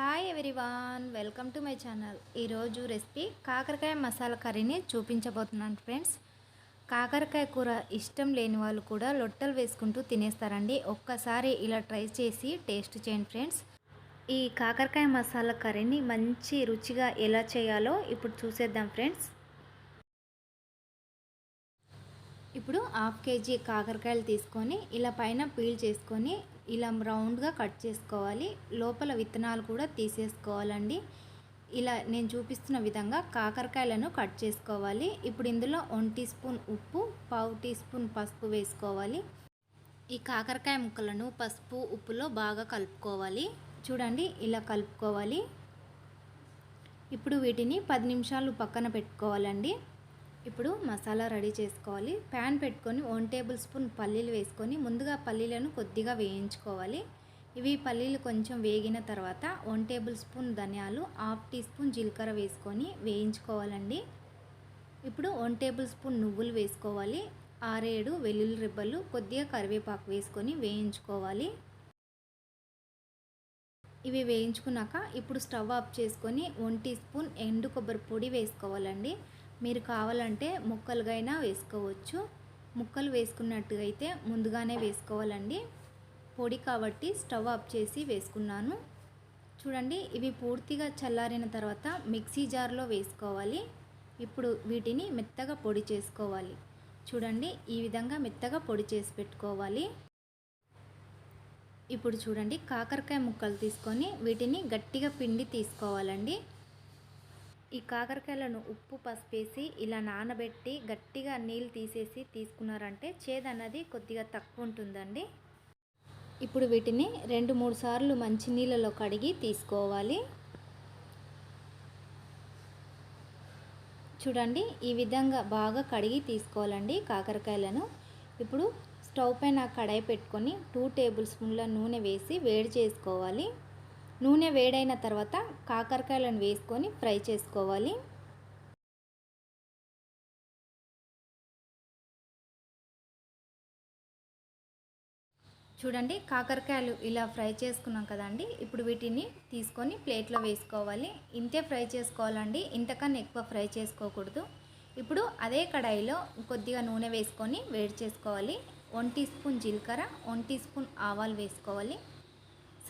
Hi everyone welcome to my channel ఈరోజు recipe కాకరకాయ మసాలా కర్రీని చూపించబోతున్నాను ఫ్రెండ్స్ కాకరకాయ కూర ఇష్టం లేని వాళ్ళు కూడా లొట్టలు వేసుకుంటూ తినేస్తారండి. ఒక్కసారి ఇలా ట్రై చేసి టేస్ట్ చేయండి ఫ్రెండ్స్ ఈ కాకరకాయ మసాలా కర్రీని మంచి రుచిగా ఎలా చేయాలో ఇప్పుడు చూసేద్దాం ఫ్రెండ్స్ ఇప్పుడు హాఫ్ కేజీ కాకరకాయలు తీసుకొని ఇలా పైన పీల్ చేసుకొని ఇలా రౌండ్గా కట్ చేసుకోవాలి. లోపల విత్తనాలు కూడా తీసేసుకోవాలండి. ఇలా నేను చూపిస్తున్న విధంగా కాకరకాయలను కట్ చేసుకోవాలి. ఇప్పుడు ఇందులో వన్ టీ స్పూన్ ఉప్పు పావు టీ స్పూన్ పసుపు వేసుకోవాలి. ఈ కాకరకాయ ముక్కలను పసుపు ఉప్పులో బాగా కలుపుకోవాలి. చూడండి ఇలా కలుపుకోవాలి. ఇప్పుడు వీటిని పది నిమిషాలు పక్కన పెట్టుకోవాలండి. ఇప్పుడు మసాలా రెడీ చేసుకోవాలి. ప్యాన్ పెట్టుకొని వన్ టేబుల్ స్పూన్ పల్లీలు వేసుకొని ముందుగా పల్లీలను కొద్దిగా వేయించుకోవాలి. ఇవి పల్లీలు కొంచెం వేగిన తర్వాత వన్ టేబుల్ స్పూన్ ధనియాలు హాఫ్ టీ స్పూన్ జీలకర్ర వేసుకొని వేయించుకోవాలండి. ఇప్పుడు వన్ టేబుల్ స్పూన్ నువ్వులు వేసుకోవాలి. ఆరేడు వెల్లుల్లి రిబ్బలు కొద్దిగా కరివేపాకు వేసుకొని వేయించుకోవాలి. ఇవి వేయించుకున్నాక ఇప్పుడు స్టవ్ ఆఫ్ చేసుకొని వన్ టీ స్పూన్ ఎండు కొబ్బరి పొడి వేసుకోవాలండి. మీరు కావాలంటే ముక్కలుగా అయినా వేసుకోవచ్చు. ముక్కలు వేసుకున్నట్టుగా అయితే ముందుగానే వేసుకోవాలండి. పొడి కాబట్టి స్టవ్ ఆఫ్ చేసి వేసుకున్నాను. చూడండి ఇవి పూర్తిగా చల్లారిన తర్వాత మిక్సీ జార్లో వేసుకోవాలి. ఇప్పుడు వీటిని మెత్తగా పొడి చేసుకోవాలి. చూడండి ఈ విధంగా మెత్తగా పొడి చేసి పెట్టుకోవాలి. ఇప్పుడు చూడండి కాకరకాయ ముక్కలు తీసుకొని వీటిని గట్టిగా పిండి తీసుకోవాలండి. ఈ కాకరకాయలను ఉప్పు పసుపేసి ఇలా నానబెట్టి గట్టిగా నీళ్ళు తీసేసి తీసుకున్నారంటే చేదన్నది కొద్దిగా తక్కువ ఉంటుందండి. ఇప్పుడు వీటిని రెండు మూడు సార్లు మంచి నీళ్ళలో కడిగి తీసుకోవాలి. చూడండి ఈ విధంగా బాగా కడిగి తీసుకోవాలండి కాకరకాయలను. ఇప్పుడు స్టవ్ పైన కడాయి పెట్టుకొని టూ టేబుల్ స్పూన్ల నూనె వేసి వేడి చేసుకోవాలి. నూనె వేడైన తర్వాత కాకరకాయలను వేసుకొని ఫ్రై చేసుకోవాలి. చూడండి కాకరకాయలు ఇలా ఫ్రై చేసుకున్నాం కదండి. ఇప్పుడు వీటిని తీసుకొని ప్లేట్లో వేసుకోవాలి. ఇంతే ఫ్రై చేసుకోవాలండి. ఇంతకన్నా ఎక్కువ ఫ్రై చేసుకోకూడదు. ఇప్పుడు అదే కడాయిలో కొద్దిగా నూనె వేసుకొని వేడి చేసుకోవాలి. వన్ టీ స్పూన్ జీలకర్ర వన్ టీ స్పూన్ ఆవాలు వేసుకోవాలి.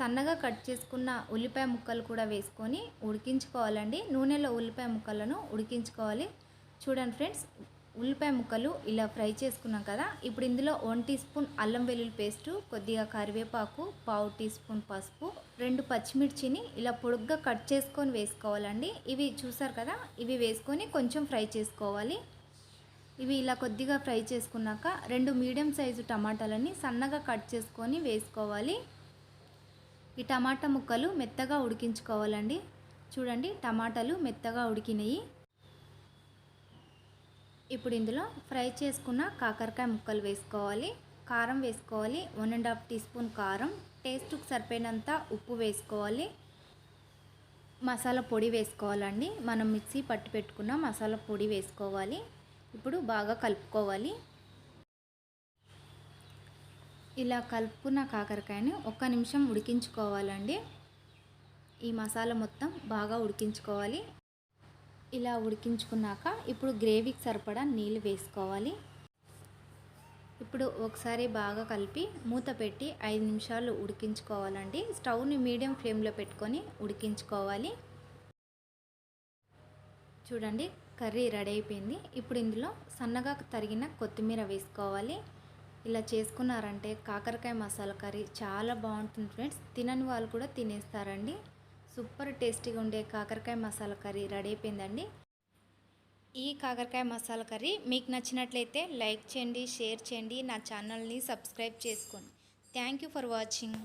సన్నగా కట్ చేసుకున్న ఉల్లిపాయ ముక్కలు కూడా వేసుకొని ఉడికించుకోవాలండి. నూనెలో ఉల్లిపాయ ముక్కలను ఉడికించుకోవాలి. చూడండి ఫ్రెండ్స్ ఉల్లిపాయ ముక్కలు ఇలా ఫ్రై చేసుకున్నాం కదా ఇప్పుడు ఇందులో వన్ టీ స్పూన్ అల్లం వెల్లుల్లి పేస్టు కొద్దిగా కరివేపాకు పావు టీ స్పూన్ పసుపు రెండు పచ్చిమిర్చిని ఇలా పొడుగ్గా కట్ చేసుకొని వేసుకోవాలండి. ఇవి చూసారు కదా ఇవి వేసుకొని కొంచెం ఫ్రై చేసుకోవాలి. ఇవి ఇలా కొద్దిగా ఫ్రై చేసుకున్నాక రెండు మీడియం సైజు టమాటాలని సన్నగా కట్ చేసుకొని వేసుకోవాలి. ఈ టమాటా ముక్కలు మెత్తగా ఉడికించుకోవాలండి. చూడండి టమాటాలు మెత్తగా ఉడికినాయి. ఇప్పుడు ఇందులో ఫ్రై చేసుకున్న కాకరకాయ ముక్కలు వేసుకోవాలి. కారం వేసుకోవాలి. One and half teaspoon కారం. టేస్ట్కి సరిపోయినంత ఉప్పు వేసుకోవాలి. మసాలా పొడి వేసుకోవాలండి. మనం మిక్సీ పట్టి పెట్టుకున్న మసాలా పొడి వేసుకోవాలి. ఇప్పుడు బాగా కలుపుకోవాలి. ఇలా కలుపుకున్న కాకరకాయని ఒక్క నిమిషం ఉడికించుకోవాలండి. ఈ మసాలా మొత్తం బాగా ఉడికించుకోవాలి. ఇలా ఉడికించుకున్నాక ఇప్పుడు గ్రేవీకి సరిపడా నీళ్ళు వేసుకోవాలి. ఇప్పుడు ఒకసారి బాగా కలిపి మూత పెట్టి ఐదు నిమిషాలు ఉడికించుకోవాలండి. స్టవ్ని మీడియం ఫ్లేమ్లో పెట్టుకొని ఉడికించుకోవాలి. చూడండి కర్రీ రెడీ అయిపోయింది. ఇప్పుడు ఇందులో సన్నగా తరిగిన కొత్తిమీర వేసుకోవాలి. ఇలా చేసుకున్నారంటే కాకరకాయ మసాలా కర్రీ చాలా బాగుంటుంది ఫ్రెండ్స్. తినని వాళ్ళు కూడా తినేస్తారండి. సూపర్ టేస్టీగా ఉండే కాకరకాయ మసాలా కర్రీ రెడీ అయిపోయిందండి. ఈ కాకరకాయ మసాలా కర్రీ మీకు నచ్చినట్లయితే లైక్ చేయండి షేర్ చేయండి నా ఛానల్ని సబ్స్క్రైబ్ చేసుకోండి. Thank you for watching.